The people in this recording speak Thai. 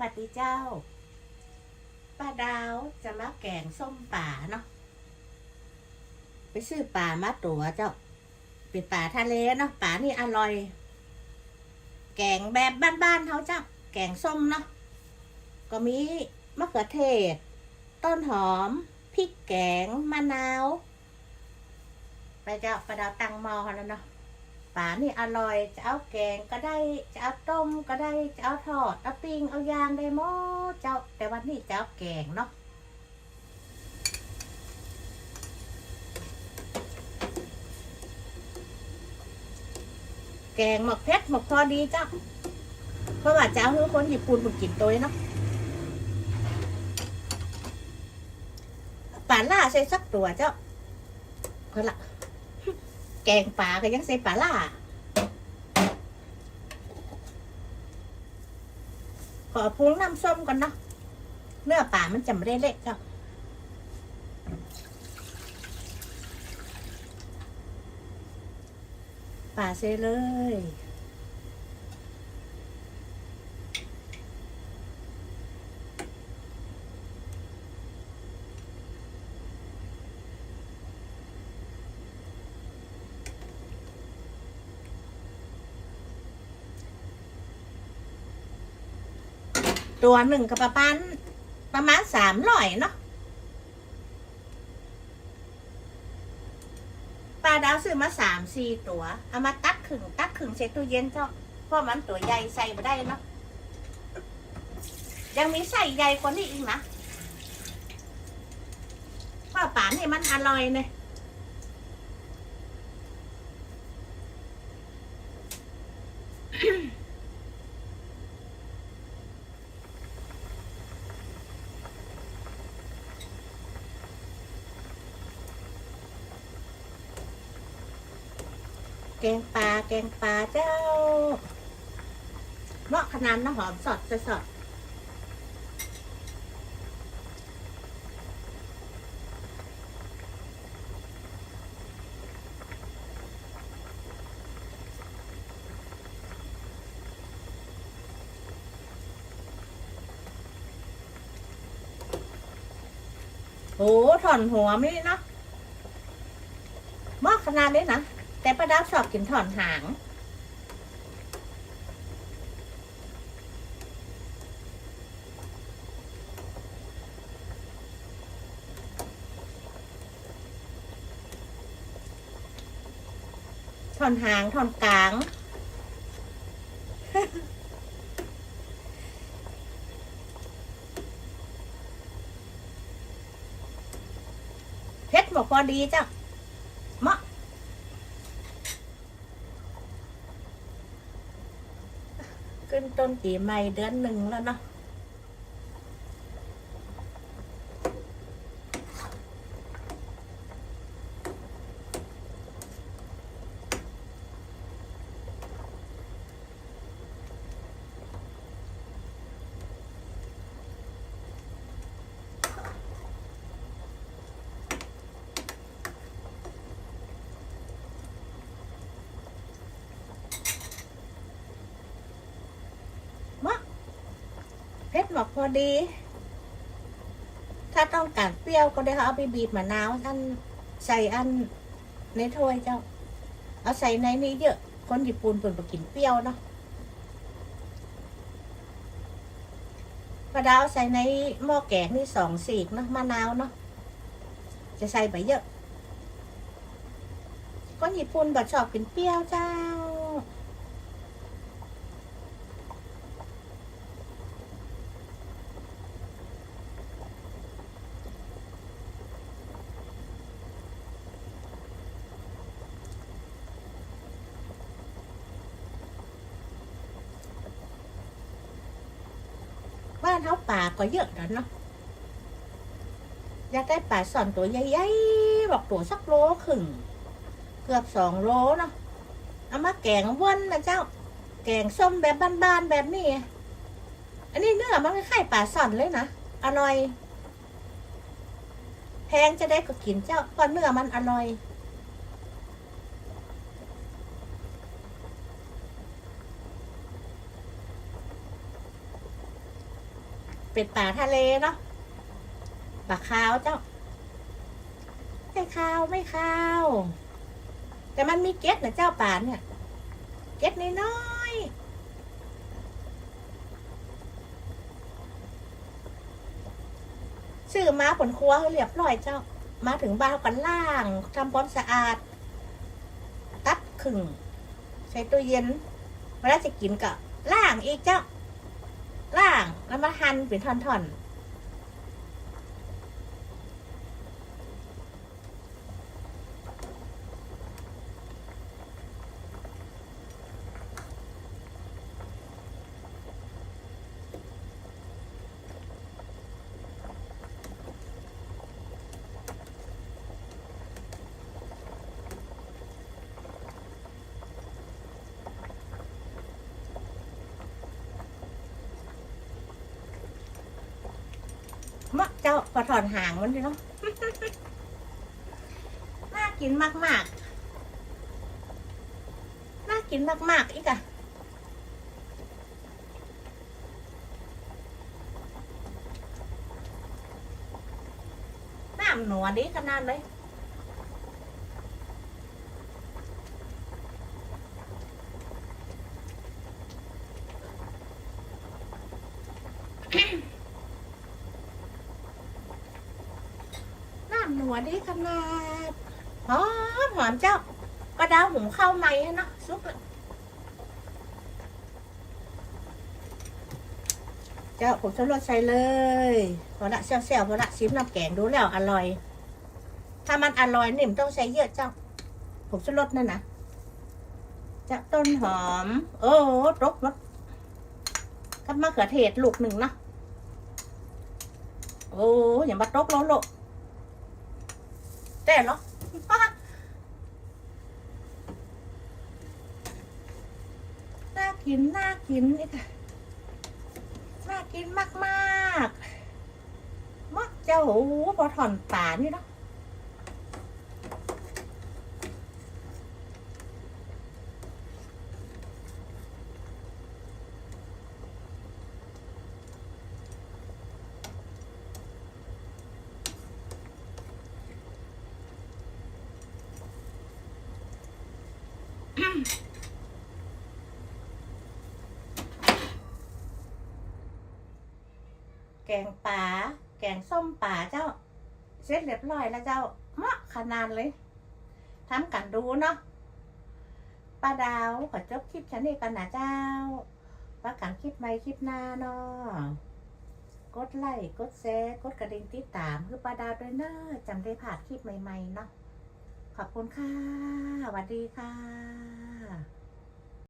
สวัสดีเจ้า ป้าดาวจะมาแกงส้มป่าเนาะ ไปซื้อป่ามาตัวเจ้า เป็นป่าทะเลเนาะ ป่านี่อร่อย แกงแบบบ้านๆเขาเจ้า แกงส้มเนาะ ก็มีมะเขือเทศ ต้นหอม พริกแกง มะนาว ไปเจ้า ป้าดาวตังมอแล้วเนาะ ป่านี่อร่อย จะเอาแกงก็ได้ จะเอาต้มก็ได้ จะเอาทอดเอาปิ้งเอายางได้หมดเจ้า แต่วันนี้จะเอาแกงเนาะแกงหมกเพชรหมกพอดีเจ้าเพราะว่าจะเอาให้คนญี่ปุ่นมากินตัวเนาะป่าล่าใส่สักตัวเจ้าก็ละ แกงป่าก็ยังใส่ป่าล่าขอพุงน้ำส้มก่อนเนาะเนื้อป่ามันจำเละเจ้าป่าเซเลย ตัวหนึ่งก็ประมาณประมาณสามร้อยเนาะปลาดาวซื้อมาสามสี่ตัว เอามาตัดขึงตัดขึงใส่ตู้เย็นเจ้าเพราะมันตัวใหญ่ใส่ไม่ได้เนาะยังมีใส่ใหญ่กว่านี้อีกนะเพราะป่านนี่มันอร่อยเนี่ย งปลาแกงปลาเจ้าเหมาะขนาดน้ำหอมสดสดโอ้ถอนหัวไม่เนาะมาะขนาดนี้นะ แต่ป้าดาวชอบกินถอนหาง ถอนหางถอนกลางเพชรบอกพอดีจ้ะเหมาะ ขึ้น ต้นปีใหม่เดือนหนึ่งแล้วเนาะ เพชรบอกพอดี ถ้าต้องการเปรี้ยวก็ได้เอาไปบีบมะนาวอันใส่อันในถ้วยเจ้า เอาใส่ในนี้เยอะ คนญี่ปุ่นเปิ่นไปกินเปรี้ยวเนาะกระดาวใส่ในหม้อแกงนี่สองสีกเนาะมะนาวเนาะจะใส่ไปเยอะ คนญี่ปุ่นบ่ชอบกินเปรี้ยวเจ้า บ้านเขาป่าก็เยอะแล้วเนาะอยากได้ป่าสอนตัวใหญ่ๆบอกตัวสักโลครึ่งเกือบสองโลเนาะเอามาแกงวนนะเจ้า แกงส้มแบบบ้านๆแบบนี้ อันนี้เนื้อมันคล้ายๆป่าสอนเลยนะอร่อย แพงจะได้ก็กินเจ้าเพราะเนื้อมันอร่อย เป็นป่าทะเลเนาะป่าขาวเจ้า ไม่ขาวไม่ขาว แต่มันมีเก็ดนะเจ้าป่าเนี่ย เก็ดน้อยๆซื้อมาผลครัวเรียบร้อยเจ้า มาถึงบ้านกันล่างทำความสะอาด ตัดขึงใส่ตู้เย็นเวลาจะกินก็ล่างอีกเจ้า ล่างแล้วมาหั่นเป็นท่อนๆ มะเจ้าพอถอนหางมันดิเนาะน่ากินมากมากน่ากินมากมากอีกอะน้ำหนัวดีขนาดเลยน้ำหนัว ดีขนาดหอมหอมเจ้าก็ดาวหุงข้าวใหม่นะซุปเจ้าผมจะลดใส่เลยพอละเซลๆพอละชิมน้ำแกงดูแล้วอร่อย ถ้ามันอร่อยนิ่มต้องใส่เยอะเจ้าผมจะลดนั่นนะจะต้นหอม โอ้รกรสกับมะเขือเทศลูกหนึ่งเนาะโอ้อย่ามาตกแล้วลู แต่เหรอน่ากินน่ากินอีกอะน่ากินมากมากๆมักเจ้าโอ้โหพอถอนป่านี่เนาะ แกงป่าแกงส้มป่าเจ้า เสร็จเรียบร้อยแล้วเจ้าเหมาะขนาดเลยทำกันดูเนาะป้าดาวขอจบคลิปฉันนี่กันนะเจ้าป้ากันคลิปใหม่คลิปหน้าเนาะกดไลค์กดแชร์กดกระดิ่งติดตามคือป้าดาวด้วยเนอะจำได้ผ่านคลิปใหม่ๆเนาะ ขอบคุณค่ะสวัสดีค่ะ